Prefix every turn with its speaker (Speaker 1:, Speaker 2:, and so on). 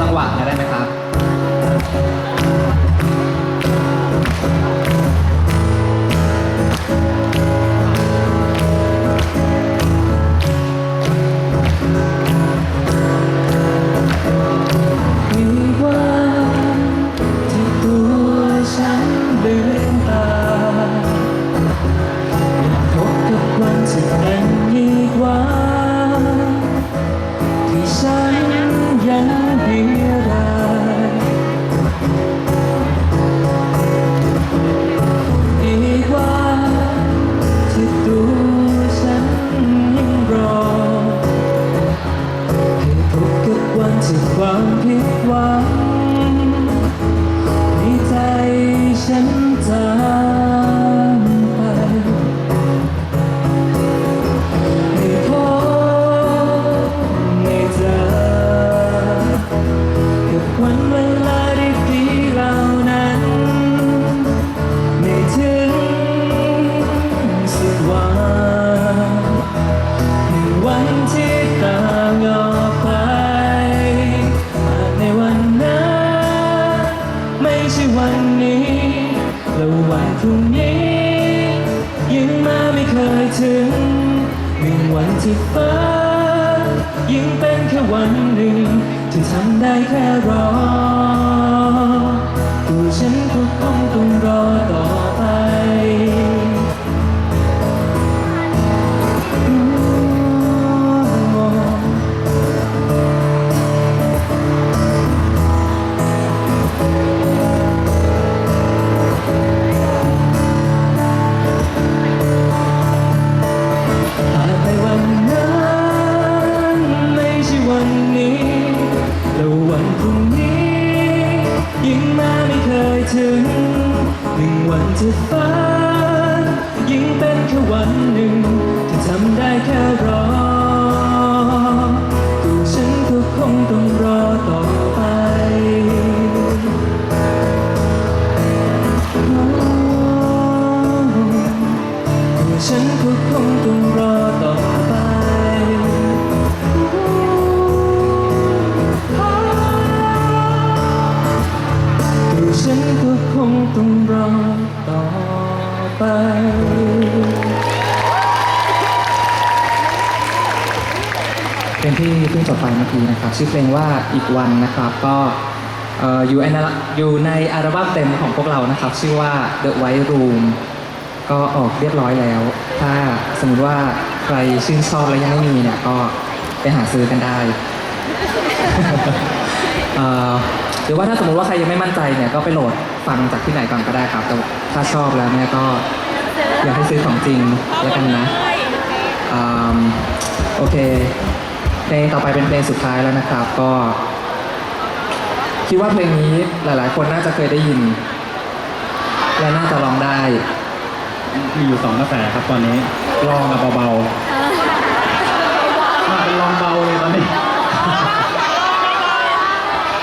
Speaker 1: จังหวะหน่ได้ไหมครับ
Speaker 2: เวลาดีเหล่านั้น ไม่ถึงสักวันวันที่ตางออกไาในวันนั้นไม่ใช่วันนี้ แล้ววันพรุ่งนี้ ยังมาไม่เคยถึงหนึ่วันที่ฟ้ายิ่งเป็นแค่วันหนึ่ง แค่รอ เคยถึงหนึ่งวันที่ฟ้ายิ่งเป็นแค่วันหนึ่งที่ทำได้แค่รอตัวฉันก็คงต้องรอต่อไปตัวฉันก็คงต้องรอต่อ ต้องรอต่อไป
Speaker 1: เพลงที่เพิ่งจบไปเมื่อกี้นะครับ ชื่อเพลงว่าอีกวันนะครับก็เอ่ออยู่ในอยู่ในอัลบั้มเต็มของพวกเรานะครับ ชื่อว่า The White Room ก็ออกเรียบร้อยแล้ว ถ้าสมมติว่าใครชื่นชอบและยังไม่มีเนี่ยก็ไปหาซื้อกันได้ เอ่อหรือว่าถ้าสมมติว่าใครยังไม่มั่นใจเนี่ยก็ไปโหลด ฟังจากที่ไหนก่อนก็ได้ครับแต่ถ้าชอบแล้วเนี่ยก็อยากให้ซื้อของจริงแล้วกันนะอืมโอเคเพลงต่อไปเป็นเพลงสุดท้ายแล้วนะครับ ก็คิดว่าเพลงนี้หลาย ๆ คนน่าจะเคยได้ยิน และน่าจะร้องได้
Speaker 3: มีอยู่สองกระแสครับตอนนี้ลองกับเบาๆมาเป็นลองเบาเลยตอนนี้